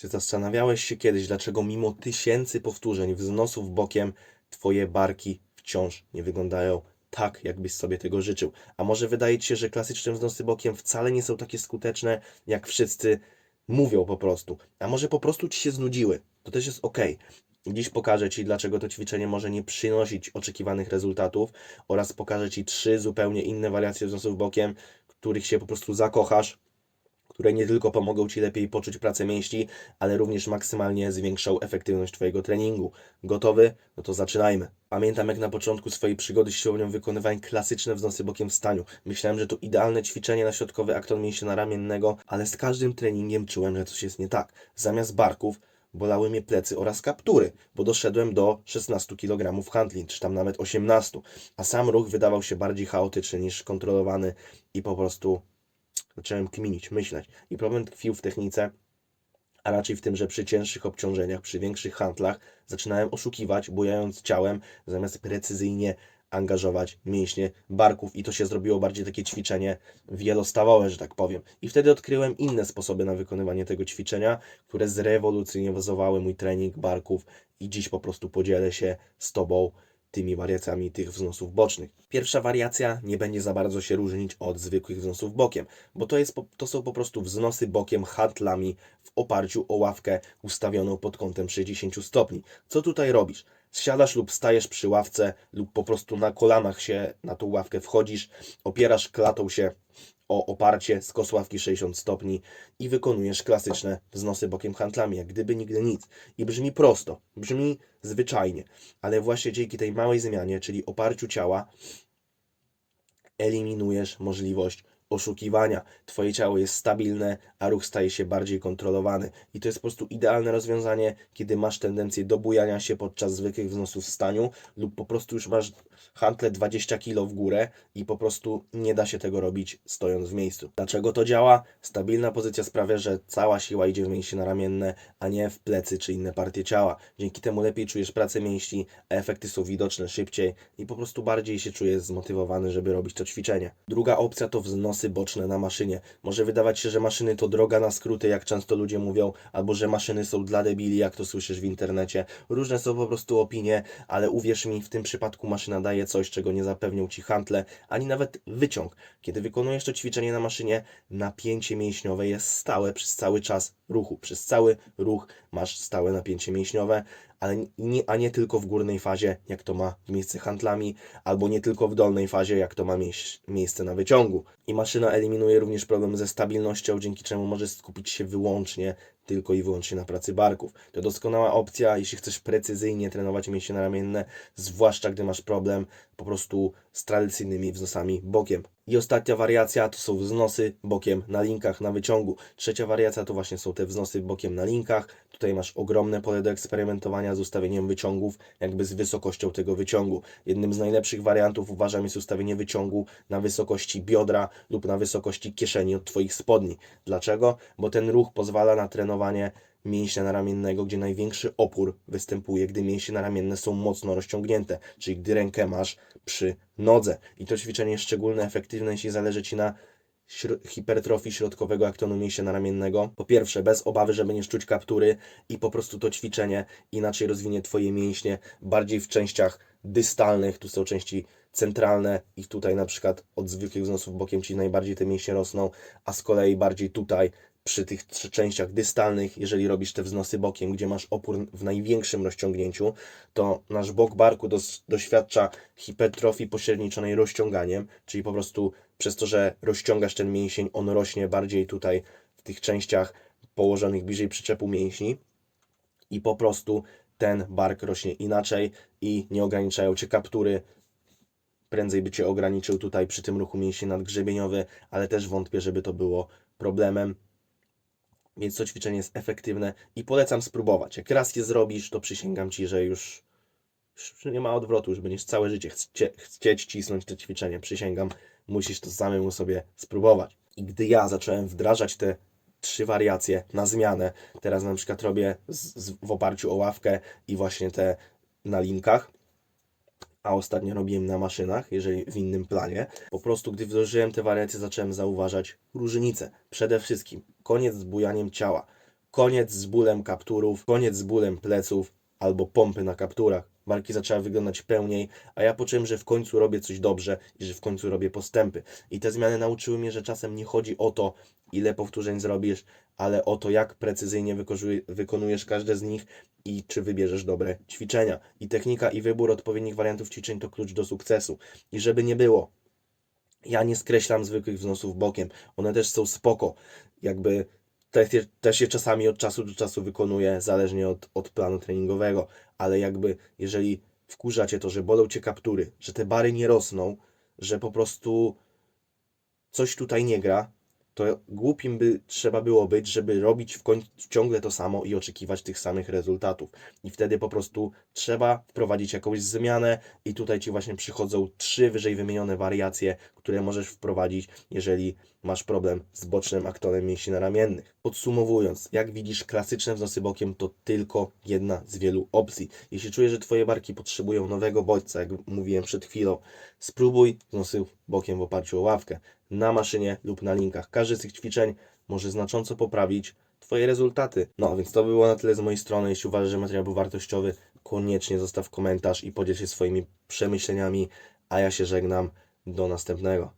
Czy zastanawiałeś się kiedyś, dlaczego mimo tysięcy powtórzeń wznosów bokiem, twoje barki wciąż nie wyglądają tak, jakbyś sobie tego życzył? A może wydaje ci się, że klasyczne wznosy bokiem wcale nie są takie skuteczne, jak wszyscy mówią po prostu? A może po prostu ci się znudziły? To też jest ok. Dziś pokażę Ci, dlaczego to ćwiczenie może nie przynosić oczekiwanych rezultatów oraz pokażę Ci trzy zupełnie inne wariacje wznosów bokiem, których się po prostu zakochasz, które nie tylko pomogą Ci lepiej poczuć pracę mięśni, ale również maksymalnie zwiększą efektywność Twojego treningu. Gotowy? No to zaczynajmy. Pamiętam jak na początku swojej przygody z siłownią wykonywałem klasyczne wznosy bokiem w staniu. Myślałem, że to idealne ćwiczenie na środkowy akton mięśnia ramiennego, ale z każdym treningiem czułem, że coś jest nie tak. Zamiast barków bolały mnie plecy oraz kaptury, bo doszedłem do 16 kg handli, czy tam nawet 18, a sam ruch wydawał się bardziej chaotyczny niż kontrolowany i po prostu zacząłem kminić, myśleć. I problem tkwił w technice, a raczej w tym, że przy cięższych obciążeniach, przy większych handlach zaczynałem oszukiwać, bujając ciałem, zamiast precyzyjnie angażować mięśnie barków i to się zrobiło bardziej takie ćwiczenie wielostawowe, że tak powiem. I wtedy odkryłem inne sposoby na wykonywanie tego ćwiczenia, które zrewolucjonizowały mój trening barków i dziś po prostu podzielę się z Tobą tymi wariacjami tych wznosów bocznych. Pierwsza wariacja nie będzie za bardzo się różnić od zwykłych wznosów bokiem, bo to, jest, to są po prostu wznosy bokiem handlami w oparciu o ławkę ustawioną pod kątem 60 stopni. Co tutaj robisz? Siadasz lub stajesz przy ławce lub po prostu na kolanach się na tą ławkę wchodzisz, opierasz klatą się o oparcie z kosławki 60 stopni i wykonujesz klasyczne wznosy bokiem handlami, jak gdyby nigdy nic. I brzmi prosto, brzmi zwyczajnie, ale właśnie dzięki tej małej zmianie, czyli oparciu ciała, eliminujesz możliwość oszukiwania. Twoje ciało jest stabilne, a ruch staje się bardziej kontrolowany. I to jest po prostu idealne rozwiązanie, kiedy masz tendencję do bujania się podczas zwykłych wznosów w staniu lub po prostu już masz hantle 20 kg w górę i po prostu nie da się tego robić stojąc w miejscu. Dlaczego to działa? Stabilna pozycja sprawia, że cała siła idzie w mięśnie naramienne, a nie w plecy czy inne partie ciała. Dzięki temu lepiej czujesz pracę mięśni, a efekty są widoczne szybciej i po prostu bardziej się czujesz zmotywowany, żeby robić to ćwiczenie. Druga opcja to wznosy boczne na maszynie. Może wydawać się, że maszyny to droga na skróty, jak często ludzie mówią, albo że maszyny są dla debili, jak to słyszysz w internecie. Różne są po prostu opinie, ale uwierz mi, w tym przypadku maszyna daje coś, czego nie zapewnią Ci hantle, ani nawet wyciąg. Kiedy wykonujesz to ćwiczenie na maszynie, napięcie mięśniowe jest stałe przez cały czas ruchu. Przez cały ruch masz stałe napięcie mięśniowe, a nie tylko w górnej fazie, jak to ma miejsce handlami, albo nie tylko w dolnej fazie, jak to ma miejsce na wyciągu. I maszyna eliminuje również problem ze stabilnością, dzięki czemu możesz skupić się wyłącznie, tylko i wyłącznie na pracy barków. To doskonała opcja, jeśli chcesz precyzyjnie trenować mięśnie naramienne, zwłaszcza gdy masz problem po prostu z tradycyjnymi wznosami bokiem. I ostatnia wariacja to są wznosy bokiem na linkach na wyciągu. Trzecia wariacja to właśnie są te wznosy bokiem na linkach. Tutaj masz ogromne pole do eksperymentowania z ustawieniem wyciągów, jakby z wysokością tego wyciągu. Jednym z najlepszych wariantów uważam jest ustawienie wyciągu na wysokości biodra lub na wysokości kieszeni od Twoich spodni. Dlaczego? Bo ten ruch pozwala na trenowanie mięśnia naramiennego, gdzie największy opór występuje, gdy mięśnie naramienne są mocno rozciągnięte, czyli gdy rękę masz przy nodze. I to ćwiczenie jest szczególnie efektywne, jeśli zależy Ci na hipertrofii środkowego aktonu mięśnia naramiennego. Po pierwsze, bez obawy, że będziesz czuć kaptury i po prostu to ćwiczenie inaczej rozwinie Twoje mięśnie, bardziej w częściach dystalnych, tu są części centralne i tutaj na przykład od zwykłych wznosów bokiem Ci najbardziej te mięśnie rosną, a z kolei bardziej tutaj przy tych częściach dystalnych, jeżeli robisz te wznosy bokiem, gdzie masz opór w największym rozciągnięciu, to nasz bok barku dos, doświadcza hipertrofii pośredniczonej rozciąganiem, czyli po prostu przez to, że rozciągasz ten mięsień, on rośnie bardziej tutaj w tych częściach położonych bliżej przyczepu mięśni i po prostu ten bark rośnie inaczej i nie ograniczają Cię kaptury, prędzej by Cię ograniczył tutaj przy tym ruchu mięsień nadgrzebieniowy, ale też wątpię, żeby to było problemem. Więc to ćwiczenie jest efektywne i polecam spróbować. Jak raz je zrobisz, to przysięgam Ci, że już, już nie ma odwrotu, już będziesz całe życie chcie, chcieć cisnąć to ćwiczenie. Przysięgam, musisz to samemu sobie spróbować. I gdy ja zacząłem wdrażać te trzy wariacje na zmianę, teraz na przykład robię z, z, w oparciu o ławkę i właśnie te na linkach, a ostatnio robiłem na maszynach, jeżeli w innym planie. Po prostu, gdy wdrożyłem te wariacje, zacząłem zauważać różnice. Przede wszystkim koniec z bujaniem ciała. koniec z bólem kapturów, koniec z bólem pleców albo pompy na kapturach. Barki zaczęły wyglądać pełniej, a ja poczułem, że w końcu robię coś dobrze i że w końcu robię postępy. I te zmiany nauczyły mnie, że czasem nie chodzi o to, ile powtórzeń zrobisz, ale o to, jak precyzyjnie wykonujesz każde z nich i czy wybierzesz dobre ćwiczenia. I technika i wybór odpowiednich wariantów ćwiczeń to klucz do sukcesu. I żeby nie było, ja nie skreślam zwykłych wznosów bokiem. One też są spoko. Jakby te, te, też je czasami od czasu do czasu wykonuję, zależnie od, od planu treningowego. Ale jakby, jeżeli wkurza cię to, że bolą cię kaptury, że te bary nie rosną, że po prostu coś tutaj nie gra, to głupim by trzeba było być, żeby robić w końcu ciągle to samo i oczekiwać tych samych rezultatów. I wtedy po prostu trzeba wprowadzić jakąś zmianę i tutaj Ci właśnie przychodzą trzy wyżej wymienione wariacje, które możesz wprowadzić, jeżeli masz problem z bocznym aktonem mięśni naramiennych. Podsumowując, jak widzisz, klasyczne wznosy bokiem to tylko jedna z wielu opcji. Jeśli czujesz, że Twoje barki potrzebują nowego bodźca, jak mówiłem przed chwilą, spróbuj wznosów bokiem w oparciu o ławkę, na maszynie lub na linkach. Każde z tych ćwiczeń może znacząco poprawić Twoje rezultaty. No, więc to było na tyle z mojej strony. Jeśli uważasz, że materiał był wartościowy, koniecznie zostaw komentarz i podziel się swoimi przemyśleniami, a ja się żegnam. Do następnego.